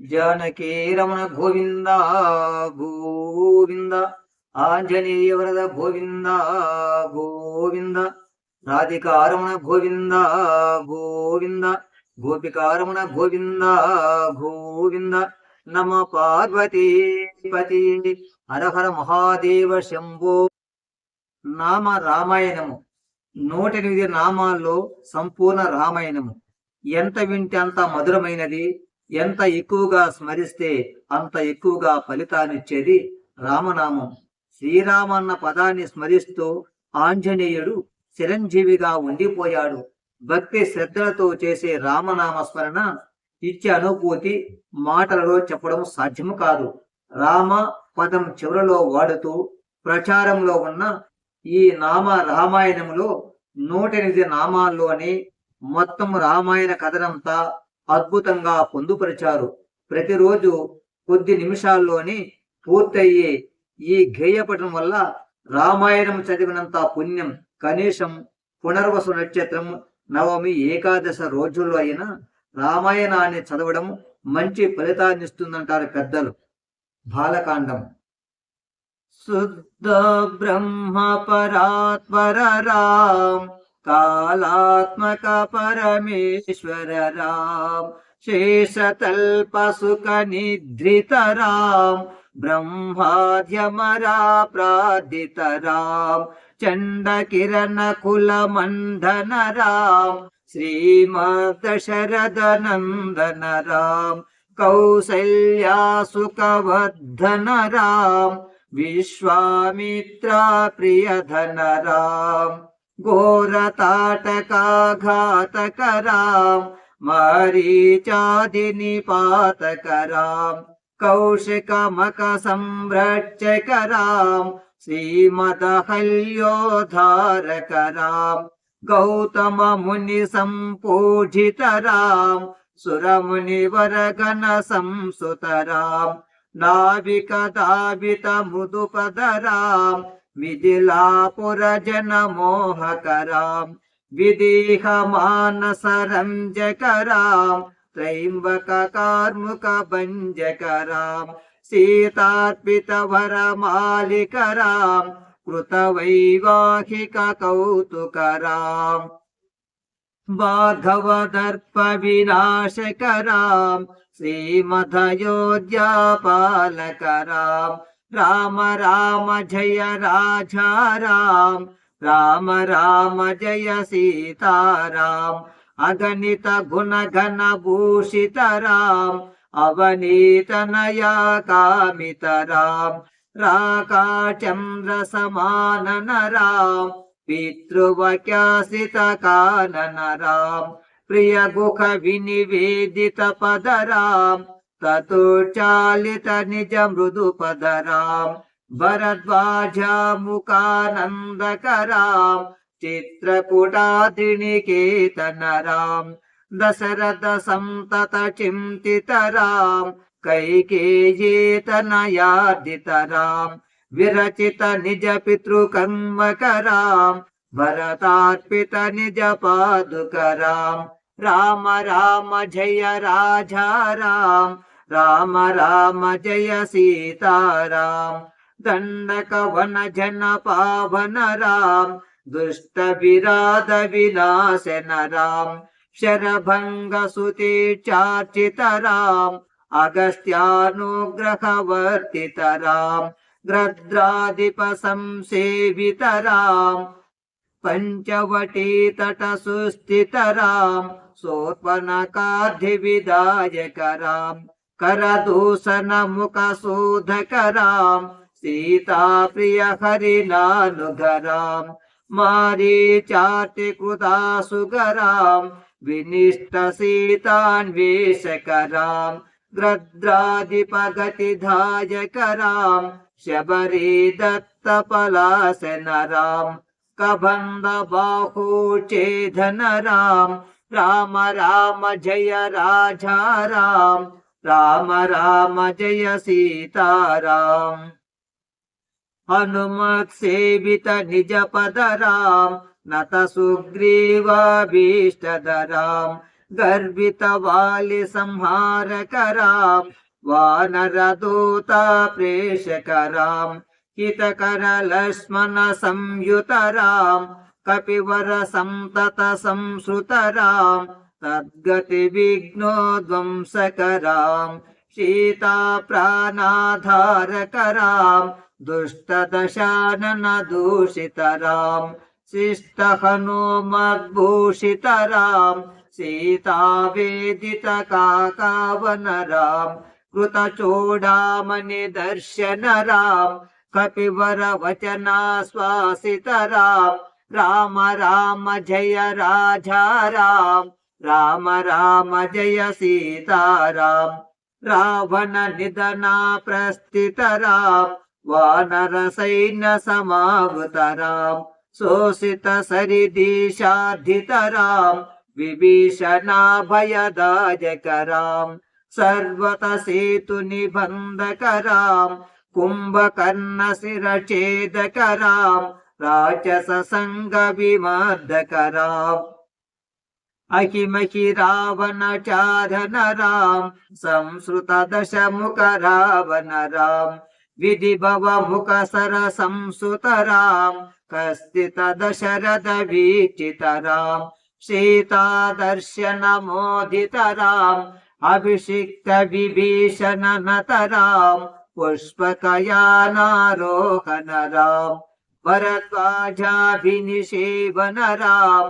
జానకీ రమణ గోవింద గోవింద ఆంజనేయ వరద గోవింద గోవింద రాధికారమణ గోవింద గోవింద గోపికారమణ గోవింద గోవింద నమ పార్వతీ పతి హర మహాదేవ శంభో నామ రామాయణము నూట ఎనిమిది నామాల్లో సంపూర్ణ రామాయణము. ఎంత వింటే అంత మధురమైనది. ఎంత ఎక్కువగా స్మరిస్తే అంత ఎక్కువగా ఫలితాన్నిచ్చేది రామనామం. శ్రీరామన్న పదాన్ని స్మరిస్తూ ఆంజనేయుడు చిరంజీవిగా ఉండిపోయాడు. భక్తి శ్రద్ధలతో చేసే రామనామ స్మరణ ఇచ్చే అనుభూతి మాటలలో చెప్పడం సాధ్యము కాదు. రామ పదం చివరలో వాడుతూ ప్రచారంలో ఉన్న ఈ నామ రామాయణములో నూట ఎనిమిది నామాల్లోని మొత్తం రామాయణ కథనంతా అద్భుతంగా పొందుపరిచారు. ప్రతిరోజు కొద్ది నిమిషాల్లోనే పూర్తయ్యే ఈ గేయపటం వల్ల రామాయణం చదివినంత పుణ్యం కనీసం పునర్వసు నక్షత్రం నవమి ఏకాదశ రోజుల్లో అయినా రామాయణాన్ని చదవడం మంచి ఫలితాన్నిస్తుందంటారు పెద్దలు. బాలకాండం. శుద్ధ బ్రహ్మ పరాత్పర రామ్. कालात्मक परमेश्वर राम शेषतल्प सुख निध्रितराम ब्रह्माध्यमराधितराम चण्ड किरण राम श्रीमाद राम कौसल्यासुकवर्धन राम विश्वामित्रा प्रियधन राम। घोरताटकाघातकराम् मरीचादिनिपातकराम् कौशिकमक श्रीमदहल्योद्धारकराम् गौतममुनिसम्पूजितराम् सुरमुनिवरगणसंसुतराम् हल्योद्धारा गौतम विदिला विदेहमानसरञ्जकराम् त्रयम्बककार्मुकभञ्जकराम् सीतार्पितवरमालिकराम् कृतवैवाहिककौतुकराम् त्र्यम्बक श्रीमधयोद्यापालकराम् రామ రామ జయ రాజా రామ. రామ జయ సీతారాం అగణిత గుణ ఘన భూషిత రామ్. అవనీత నయా కామిత రామ్. రాకాచంద్ర సమానన రామ్. పితృవక్యాసిత కానన రామ్. ప్రియ గుఖ వినివేదిత పద రామ్. తతుచాలిత నిజ మృదు పద రామ్ భరద్వాజముఖానందకరాం చిత్రకూటాద్రినికేతన రాం దశరథ సంతత చింతితరాం కైకేయేతనయార్దితరాం విరచిత నిజ పితృకర్మకరాం భరతార్పిత నిజ పాదుకరాం రామ రామ జయ రాజా రాం राम राम जय सीताराम दण्डक वन जन पावनराम दुष्टनाश न राम शरभङ्ग सुती चार्चितराम् अगस्त्यानुग्रह वर्तितराम् गद्राधिपसंसेवितराम् पञ्चवटी तट सुस्थितराम् सोपनकाधि राम। करदूषणमुखसोधकराम् सीता प्रिय हरिणानुगरां मारीचाति कृता सुगरां विनिष्ट सीतान्वेषकरां गृद्राधिपगति धाय कराम शबरी दत्त पलास न राम कबन्ध बाहुचेध न राम राम राम जय राजाराम राम राम जय सीताराम। हनुमत् सेवित निजपदराम नत सुग्रीवाभीष्टधराम्। गर्वित वालि संहार कराम वानरदूता प्रेषकराम हितकर लक्ष्मण संयुतराम कपिवर सन्तत संश्रुतराम सद्गति विघ्नो ध्वंसकराम् सीता प्राणाधारकराम् दुष्टदशा न दूषितराम् शिष्टहनो मद्भूषितराम् सीतावेदित का का वनराम कृत चोडामणि दर्शनराम कपि वरवचनाश्वासितराम राम राम जय राजाराम రామ రామ జయ సీతారాం రావణ నిధనా ప్రస్థితరాం వానర సైన్య సమావృతరాం శోషిత సరిదీశాధితరాం విభీషణా భయదాజకరాం సర్వత సేతు నిబంధకరాం కుంభకర్ణ శిరఛేదకరాం రాక్షస సంగ విమర్దకరాం अहिमहि रावण चारण राम संस्कृत दश मुख रावण राम विधि भव मुख सर संस्तुतराम कस्तित दशरथ रथ भीचितराम सीता दर्शन मोदित राम अभिषिक्त विभीषण नत राम पुष्पकयानारोहण राम भरद्वाजाभिनिषेवन राम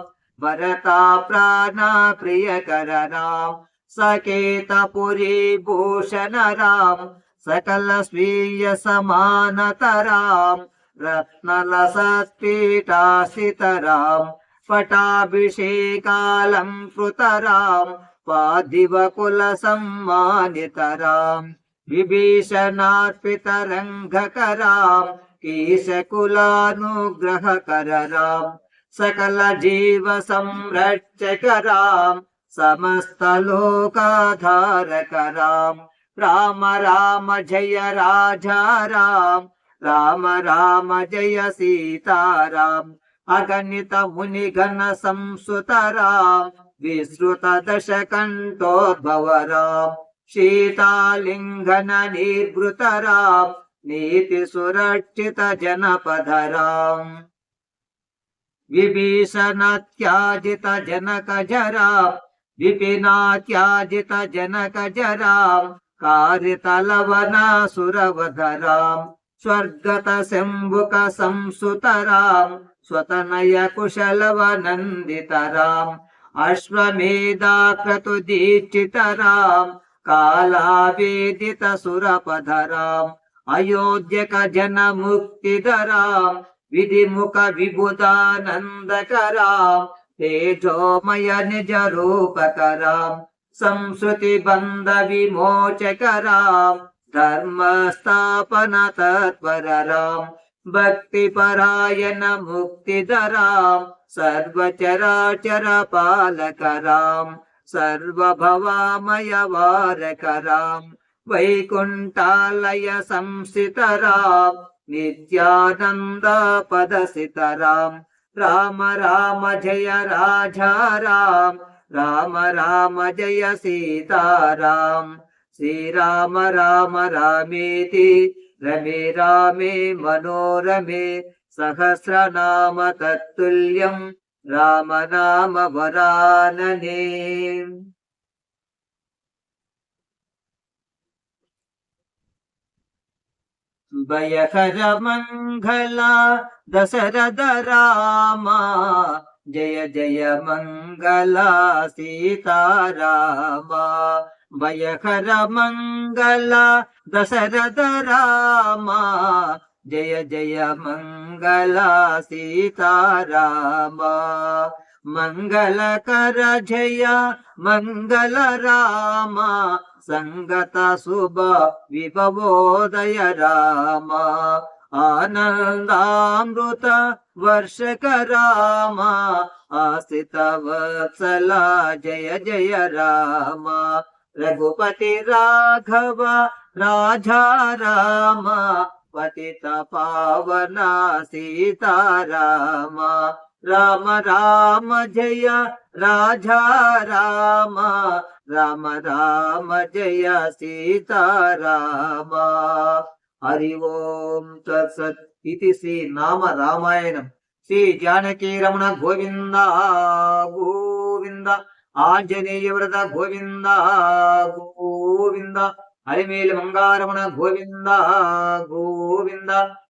ప్రియకరరాం సకేతపురీ భూషణరాం సకల స్వీయ సమానతరాం రత్నలసత్పీఠాసితరాం పటాభిషేకాలం కృతరాం పాదివకుల సమ్మానితరాం విభీషణార్పితరంగకరాం కీశకులానుగ్రహకరరాం సకల జీవ సంరక్షకరాం సమస్తలోకాధారకరాం రామ రామ జయ రాజారాం రామ రామ జయ సీతారాం అగణిత మునిగణ సంసుతరాం విశ్రుత దశకంఠోద్భవరాం సీతాలింగన నిర్భృతరాం నీతి సురక్షిత జనపదరాం విభీషణత్యాజిత జనక జరా విపినాత్యాజిత జనక జరాం కారితలవనాసురవధరాం స్వర్గత శంభుక సంసుతరాం స్వతనయ కుశలవనందితరాం అశ్వమేధాక్రతు దీక్షితరాం కాళావేదిత సురపధరాం అయోధ్యక జన ముక్తిధరాం విధిముఖ విభుదానందకరాం తేజోమయ నిజ రూపకరాం సంస్కృతి బంధ విమోచకరాం ధర్మస్థాపన తత్పరరాం భక్తి పరాయణ ముక్తిధరాం సర్వచరాచర పాలకరాం సర్వభవామయ వారకరాం వైకుంఠాలయ సంస్థితరాం నిత్యానంద పదసితరాం రామ రామ జయ రాజారాం రామ రామ జయ సీతారాం శ్రీరామ రామ రామేతి రమే రామే మనోరమే సహస్రనామ తత్తుల్యం రామ నామ వరాననే భయకర మంగళ దశరథ రామ. జయ జయ మంగళ సీతారామ. భయకర మంగళ దశరథ రామ. జయ జయ మంగళ సీతారామ. मङ्गलकर जय मङ्गल राम सङ्गत शुभ विभवोदय राम आनन्दामृत वर्षक क राम आसितवत्सला जय जय राम रघुपति राघव राजा राम पतित पावना सीता राम రామ రామ జయ రాజా రామ రామ రామ జయ సీతారామ. హరి ఓం తత్సత్ ఇది శ్రీ నామ రామాయణం. శ్రీ జానకీ రమణ గోవింద గోవింద ఆంజనేయ వ్రత గోవింద గోవింద అలిమేలు మంగారమణ గోవింద గోవింద.